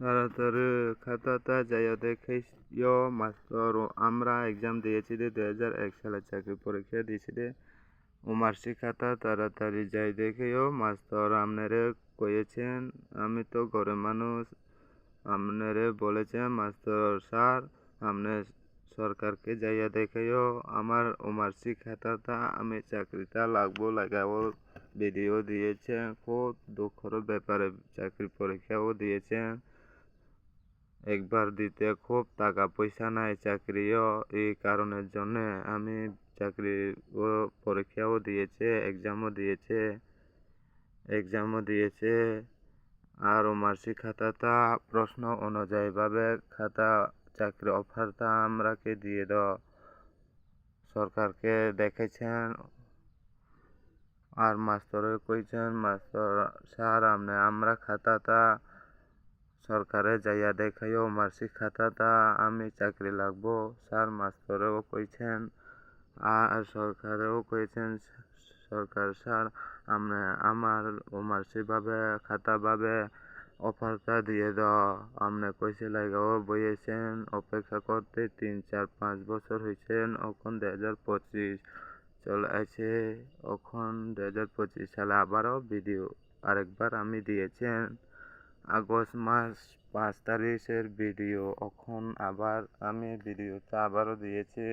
তাড়াতাড়ি খাতাটা যাইয়া দেখাইও মাস্টার আমরা এক্সাম দিয়েছি দু হাজার এক সালে চাকরি পরীক্ষা দিয়েছি রে ও মার্সি খাতা তাড়াতাড়ি যাই দেখাইও মাস্টার আপনারে কয়েছেন আমি তো ঘরের মানুষ। আপনারে বলেছেন, মাস্টার স্যার, আপনি সরকারকে যাইয়া দেখাইও আমার ও মার্সি খাতাটা আমি চাকরিটা লাগবো, লাগাবো ভিডিও দিয়েছেন, খুব দুঃখের ব্যাপারে চাকরি পরীক্ষাও দিয়েছেন। একবার দিতে খুব টাকা পয়সা নাই চাকরিও, এই কারণের জন্য আমি চাকরি ও পরীক্ষাও দিয়েছে এক্সামও দিয়েছে এক্সামও দিয়েছে। আর মার্কশিট খাতাটা প্রশ্ন অনুযায়ীভাবে খাতা চাকরি অফারটা আমরাকে দিয়ে দাও সরকারকে দেখেছেন আর মাস্টারে কইছেন মাস্টার স্যার আমরা খাতাটা সরকারে যাইয়া দেখাইও মার্কশিট খাতাটা আমি চাকরি লাগবো, স্যার মাস্টারেও কইছেন। আর সরকারেও কইছেন, সরকার স্যার আপনি আমার ও মার্কশিটভাবে খাতাভাবে অফারটা দিয়ে দাও। আপনি কইছে লাগাও বইয়েছেন, অপেক্ষা করতে তিন, চার, পাঁচ বছর হয়েছেন এখন দু হাজার পঁচিশ। চলে আছে এখন দু হাজার পঁচিশ সালে আবারও ভিডিও আরেকবার আমি দিয়েছেন। আগস্ট মাস পাঁচ তারিখের ভিডিও। এখন আবার আমি ভিডিওটা আবারও দিয়েছি।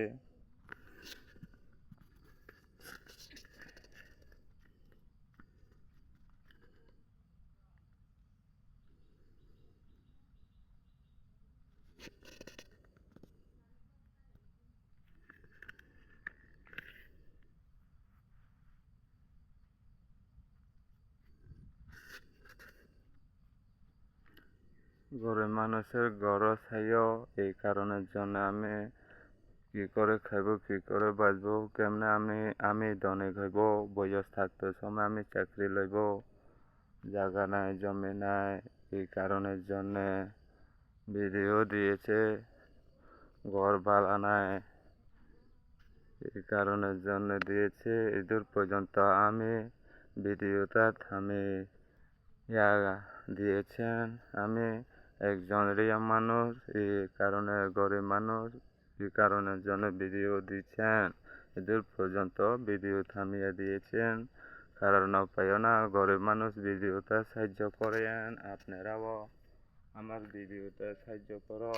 গরিব মানুষের গরজ খাইও, এই কারণের জন্য আমি কি করে খাইব, কি করে বাঁচব, কেমনে আমি আমি ধনী হইব, বয়স থাকতে সময় আমি চাকরি লইব জায়গা নাই, জমি নাই, এই কারণের জন্যে ভিডিও দিয়েছে, ঘর ভাড়া নাই, এই কারণের জন্য দিয়েছে, এদূর পর্যন্ত আমি ভিডিওটা থামি দিয়েছেন, আমি একজন রিয়া মানুষ এই কারণে গরিব মানুষ এই কারণের জন্য ভিডিও দিচ্ছেন। এদের পর্যন্ত ভিডিও থামিয়ে দিয়েছেন। কারণ পাইও না, গরিব মানুষ ভিডিওতে সাহায্য করেন। আপনারাও আমার ভিডিওতে সাহায্য করো।